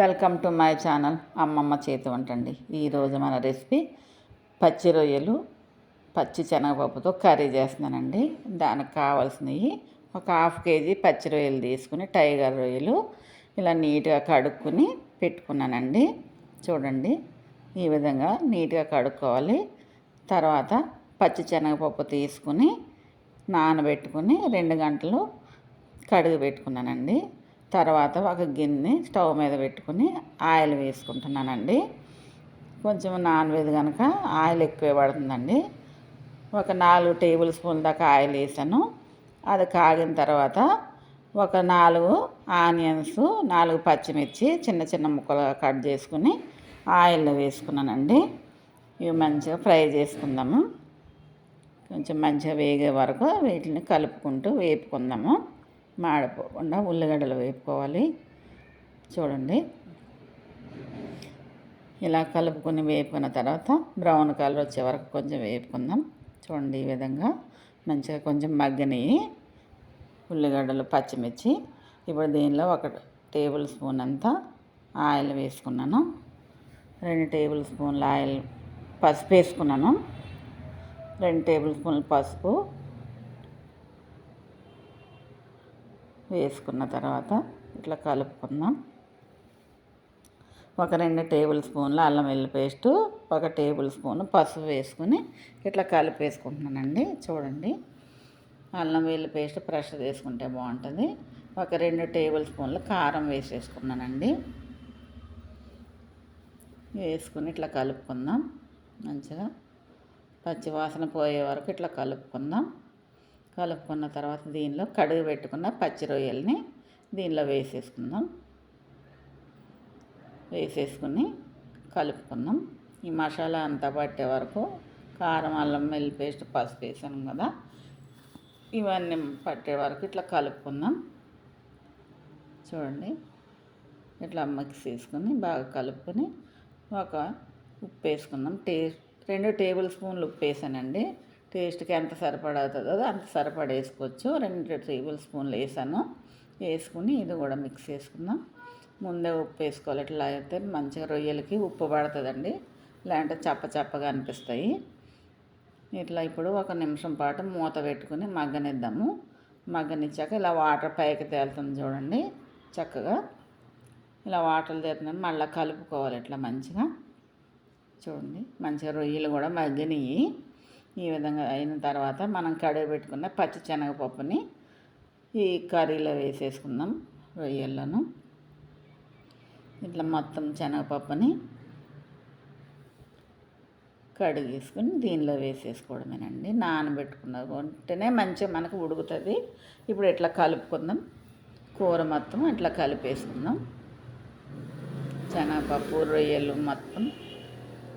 Welcome to my channel అమ్మమ్మ చేతి వంట అండి ఈరోజు మన రెసిపీ పచ్చి రొయ్యలు పచ్చి శనగపప్పుతో కర్రీ చేస్తున్నానండి. దానికి కావాల్సినవి ఒక హాఫ్ కేజీ పచ్చి రొయ్యలు తీసుకుని టైగర్ రొయ్యలు ఇలా నీట్గా కడుక్కుని పెట్టుకున్నానండి. చూడండి ఈ విధంగా నీట్గా కడుక్కోవాలి. తర్వాత పచ్చి శనగపప్పు తీసుకుని నానబెట్టుకుని రెండు గంటలు కడుగు పెట్టుకున్నానండి. తర్వాత ఒక గిన్నె స్టవ్ మీద పెట్టుకుని ఆయిల్ వేసుకుంటున్నానండి. కొంచెం నాన్ వెజ్ కనుక ఆయిల్ ఎక్కువ పడుతుందండి. ఒక నాలుగు టేబుల్ స్పూన్ దాకా ఆయిల్ వేసాను. అది కాగిన తర్వాత ఒక నాలుగు ఆనియన్స్ నాలుగు పచ్చిమిర్చి చిన్న చిన్న ముక్కలుగా కట్ చేసుకుని ఆయిల్లో వేసుకున్నానండి. ఇవి మంచిగా ఫ్రై చేసుకుందాము. కొంచెం మంచిగా వేగే వరకు వీటిని కలుపుకుంటూ వేపుకుందాము. మాడిపోకుండా ఉల్లిగడ్డలు వేపుకోవాలి. చూడండి. ఇలా కలుపుకొని వేపుకున్న తర్వాత బ్రౌన్ కలర్ వచ్చే వరకు కొంచెం వేపుకుందాం. చూడండి ఈ విధంగా మంచిగా కొంచెం మగ్గని ఉల్లిగడ్డలు పచ్చిమిర్చి. ఇప్పుడు దీనిలో ఒక టేబుల్ స్పూన్ అంతా ఆయిల్ వేసుకున్నాను. రెండు టేబుల్ స్పూన్ల ఆయిల్ పసుపు వేసుకున్నాను. రెండు టేబుల్ స్పూన్ల పసుపు. వేసుకున్న తర్వాత ఇట్లా కలుపుకుందాం. ఒక రెండు టేబుల్ స్పూన్ల అల్లం వెల్లి పేస్టు ఒక టేబుల్ స్పూన్ పసుపు వేసుకుని ఇట్లా కలిపేసుకుంటున్నానండి. చూడండి. అల్లం వెల్లి పేస్ట్ ప్రెషర్ వేసుకుంటే బాగుంటుంది. ఒక రెండు టేబుల్ స్పూన్లు కారం వేసేసుకున్నానండి. వేసుకుని ఇట్లా కలుపుకుందాం. మంచిగా పచ్చివాసన పోయే వరకు ఇట్లా కలుపుకుందాం. కలుపుకున్న తర్వాత దీనిలో కడుగు పెట్టుకున్న పచ్చి రొయ్యల్ని దీనిలో వేసేసుకుందాం. వేసేసుకుని కలుపుకున్నాం ఈ మసాలా అంతా పట్టే వరకు కారం అల్లం వెల్లి పేస్ట్ పసుపు వేసాను కదా. ఇవన్నీ పట్టే వరకు ఇట్లా కలుపుకుందాం. చూడండి. ఇట్లా మిక్స్ చేసుకుని బాగా కలుపుకొని ఒక ఉప్పు వేసుకుందాం. టే రెండు టేబుల్ స్పూన్లు ఉప్పు వేసానండి. టేస్ట్కి ఎంత సరిపడుతుందో అంత సరిపడ వేసుకోవచ్చు రెండు టేబుల్ స్పూన్లు వేసాను. వేసుకుని ఇది కూడా మిక్స్ చేసుకుందాం. ముందే ఉప్పు వేసుకోవాలి. ఇట్లా అయితే మంచిగా రొయ్యలకి ఉప్పు పడుతుందండి. లేదంటే చప్ప చప్పగా అనిపిస్తాయి. ఇట్లా ఇప్పుడు ఒక నిమిషం పాటు మూత పెట్టుకుని మగ్గనిద్దాము. మగ్గనిచ్చాక ఇలా వాటర్ పైకి తేలుతుంది చూడండి చక్కగా. ఇలా వాటర్ తేలుతుంది. మళ్ళీ కలుపుకోవాలి ఇట్లా మంచిగా. చూడండి మంచిగా రొయ్యలు కూడా మగ్గనియి. ఈ విధంగా అయిన తర్వాత మనం కడిగి పెట్టుకున్న పచ్చి శనగపప్పుని ఈ కర్రీలో వేసేసుకుందాం రొయ్యలను. ఇట్లా మొత్తం శనగపప్పుని కడిగేసుకుని దీనిలో వేసేసుకోవడమేనండి. నానబెట్టుకున్నకుంటేనే మంచిగా మనకు ఉడుకుతుంది. ఇప్పుడు ఇట్లా కలుపుకుందాం. కూర మొత్తం ఇట్లా కలిపేసుకుందాం. శనగపప్పు రొయ్యలు మొత్తం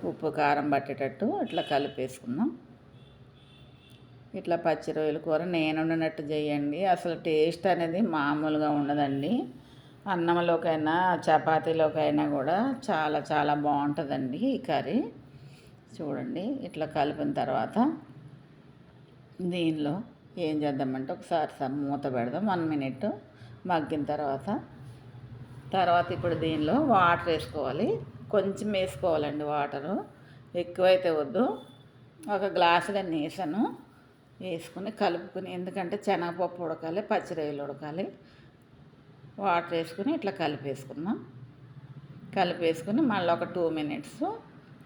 ఉప్పు కారం పట్టేటట్టు ఇట్లా కలిపేసుకుందాం. ఇట్లా పచ్చి రొయ్యల కూర నేను వండినట్టు చేయండి. అసలు టేస్ట్ అనేది మామూలుగా ఉండదండి. అన్నంలోకైనా చపాతీలోకైనా కూడా చాలా చాలా బాగుంటుందండి ఈ కర్రీ. చూడండి ఇట్లా కలిపిన తర్వాత దీనిలో ఏం చేద్దామంటే ఒకసారి మూత పెడదాం. వన్ మినిట్ మగ్గిన తర్వాత. తర్వాత ఇప్పుడు దీనిలో వాటర్ వేసుకోవాలి. కొంచెం వేసుకోవాలండి వాటరు. ఎక్కువైతే వద్దు. ఒక గ్లాసుగా వేసాను వేసుకుని కలుపుకుని ఎందుకంటే శనగపప్పు ఉడకాలి పచ్చిరొయ్యలు ఉడకాలి. వాటర్ వేసుకుని ఇట్లా కలిపేసుకున్నాం కలిపేసుకుని మళ్ళీ ఒక టూ మినిట్స్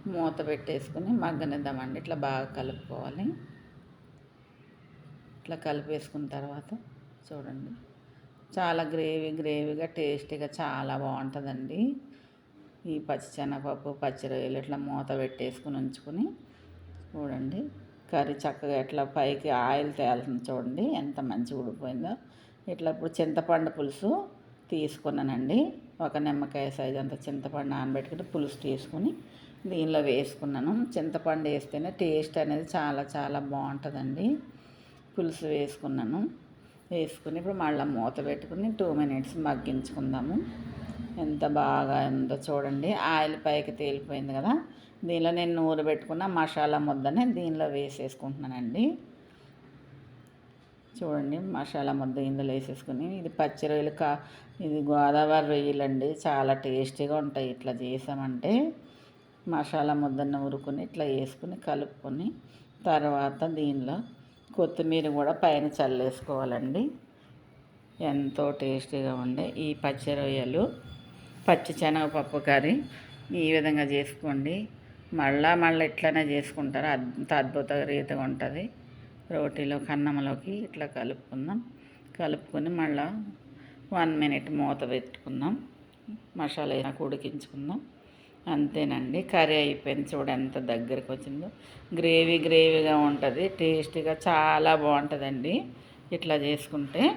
మూత పెట్టేసుకుని మగ్గనిద్దామండి. ఇట్లా బాగా కలుపుకోవాలి. ఇట్లా కలిపేసుకున్న తర్వాత చూడండి. చాలా గ్రేవీ గ్రేవీగా టేస్టీగా చాలా బాగుంటుందండి. ఈ పచ్చి శనగపప్పు పచ్చి రొయ్యలు ఇట్లా మూత పెట్టేసుకుని ఉంచుకొని చూడండి. కర్రీ చక్కగా ఇట్లా పైకి ఆయిల్ తేలుతుంది చూడండి ఎంత మంచిగా ఉడిపోయిందో ఇట్లా ఇప్పుడు చింతపండు పులుసు తీసుకున్నానండి. ఒక నిమ్మకాయ సైజ్ అంత చింతపండు నానబెట్టుకుని పులుసు తీసుకుని దీనిలో వేసుకున్నాను. చింతపండు వేస్తేనే టేస్ట్ అనేది చాలా చాలా బాగుంటుందండి. పులుసు వేసుకున్నాను. వేసుకుని ఇప్పుడు మళ్ళీ మూత పెట్టుకుని టూ మినిట్స్ మగ్గించుకుందాము. ఎంత బాగా ఉందో చూడండి. ఆయిల్ పైకి తేలిపోయింది కదా. దీనిలో నేను నూరు పెట్టుకున్న మసాలా ముద్దని దీనిలో వేసేసుకుంటున్నానండి. చూడండి మసాలా ముద్ద ఇందులో వేసేసుకుని ఇది పచ్చి రొయ్యలు కా ఇది గోదావరి రొయ్యలు అండి చాలా టేస్టీగా ఉంటాయి ఇట్లా చేసామంటే. మసాలా ముద్దను ఉరుకుని ఇట్లా వేసుకుని కలుపుకొని తర్వాత దీనిలో కొత్తిమీర కూడా పైన చల్లేసుకోవాలండి. ఎంతో టేస్టీగా ఉండే ఈ పచ్చి రొయ్యలు పచ్చి శనగపప్పు కర్రీ ఈ విధంగా చేసుకోండి. మళ్ళా మళ్ళీ ఇట్లనే చేసుకుంటారు అంత అద్భుత రీతిగా ఉంటుంది. రోటీలో కన్నంలోకి ఇట్లా కలుపుకుందాం. కలుపుకొని మళ్ళా వన్ మినిట్ మూత పెట్టుకుందాం. మసాలా అయినా ఉడికించుకుందాం. అంతేనండి. కర్రీ అయిపోయింది చూడ ఎంత దగ్గరికి వచ్చిందో. గ్రేవీ గ్రేవీగా ఉంటుంది. టేస్టీగా చాలా బాగుంటుందండి. ఇట్లా చేసుకుంటే